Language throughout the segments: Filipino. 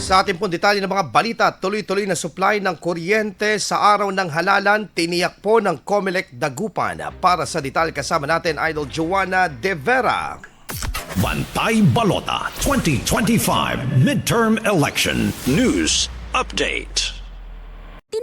Sa ating pong detalye ng mga balita, tuloy-tuloy na supply ng kuryente sa araw ng halalan, tiniyak po ng Comelec Dagupan. Para sa detalye kasama natin, Idol Joanna De Vera. Bantay Balota 2025 Midterm Election News Update.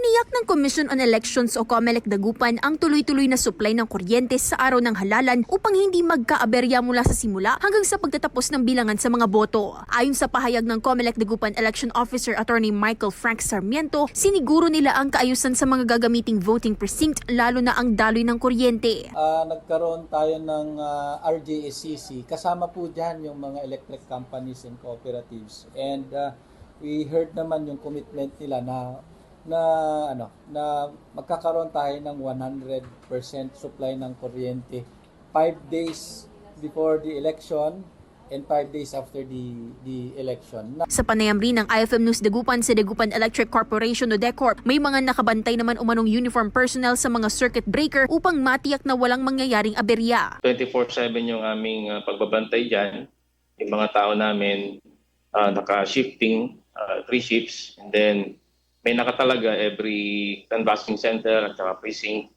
Tiniyak ng Commission on Elections o COMELEC Dagupan ang tuloy-tuloy na supply ng kuryente sa araw ng halalan upang hindi magkaaberya mula sa simula hanggang sa pagtatapos ng bilangan sa mga boto. Ayon sa pahayag ng COMELEC Dagupan Election Officer Attorney Michael Frank Sarmiento, siniguro nila ang kaayusan sa mga gagamiting voting precinct lalo na ang daloy ng kuryente. Ah, nagkaroon tayo ng ah, RJSCC. Kasama po dyan yung mga electric companies and cooperatives. And ah, we heard naman yung commitment nila na na ano na magkakaroon tayo ng 100% supply ng kuryente 5 days before the election and 5 days after the the election. Na- Sa panayam rin ng IFM News Dagupan sa Dagupan Electric Corporation o DECORP, may mga nakabantay naman umanong uniform personnel sa mga circuit breaker upang matiyak na walang mangyayaring aberya. 24/7 yung aming uh, pagbabantay diyan. Yung mga tao namin uh, naka-shifting uh, three shifts and then may nakatalaga every canvassing center at saka precinct.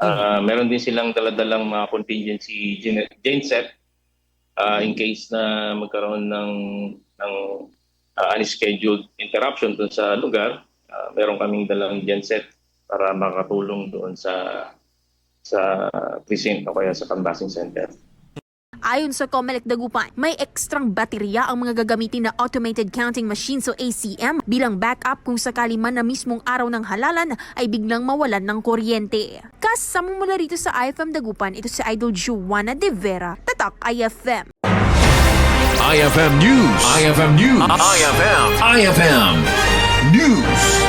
Uh, meron din silang daladalang mga contingency gen- genset uh, in case na magkaroon ng ng uh, unscheduled interruption dun sa lugar. Uh, meron kaming dalang genset para makatulong doon sa sa precinct o kaya sa canvassing center. Ayon sa Comelec Dagupan, may ekstrang baterya ang mga gagamitin na automated counting machines o ACM bilang backup kung sakali man na mismong araw ng halalan ay biglang mawalan ng kuryente. Kasama mula rito sa IFM Dagupan, ito si Idol Juana De Vera, Tatak IFM. IFM News. IFM News. IFM. IFM News.